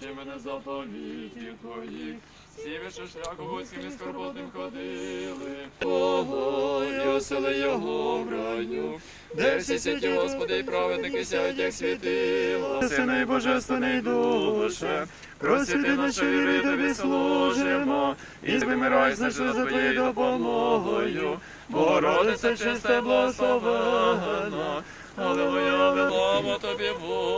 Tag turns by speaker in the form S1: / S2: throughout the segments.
S1: навчи мене заповітів твоїх. Всі вище шляху вузьким і скорботним ходили. Богою, осели його в раю, де всі святі, Господи, і праведники сядь, як світила. Сина і Божественний душе, просвіти наші віри тобі служимо, і вимирай, знайшли за твоєю допомогою. Богородиця чиста благословена, Аллилуйя, Аллилуйя, тобі, Боже.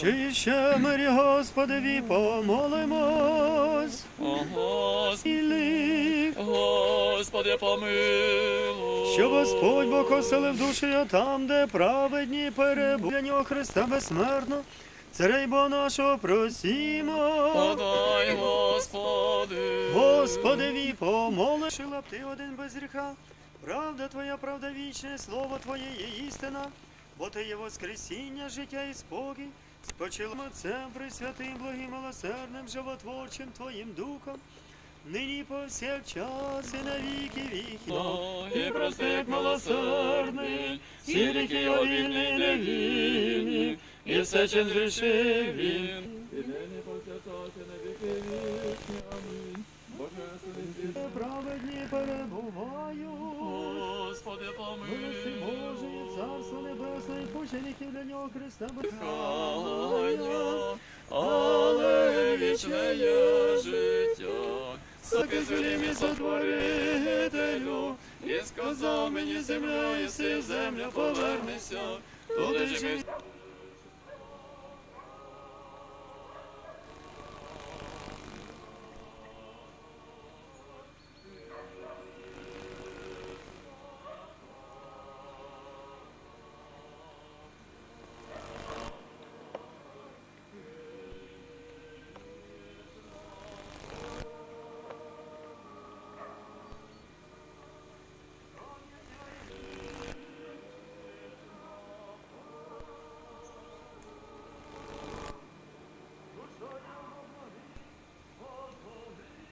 S2: Ще ще мирі Господеві помолимось.
S1: О, Господи, Господи, помилуй.
S2: що Господь Бог оселив душі а там, де праведні перебування Христа безсмертно. Царей Бога нашого просімо.
S1: Подай, Господи.
S2: Господеві помоли, Шила б ти один без гріха. Правда твоя, правда вічне, слово Твоє є істина, бо ти є воскресіння, життя і спокій. Спочилим Отцем, пресвятим, благим, милосердним, животворчим Твоїм Духом, нині повсякчас і на віки віки.
S1: І прости, як милосердний, всі ріки його і невільні, і все, чим зрішив він. І нині повсякчас і на віки вічні. Амінь. Світ.
S2: Праведні перебуваю. Пучеників для нього Христа
S1: Хая, але вічне є життя. Соки звелі мій сотворителю, і сказав мені земля, і си земля, повернися, туди ж ми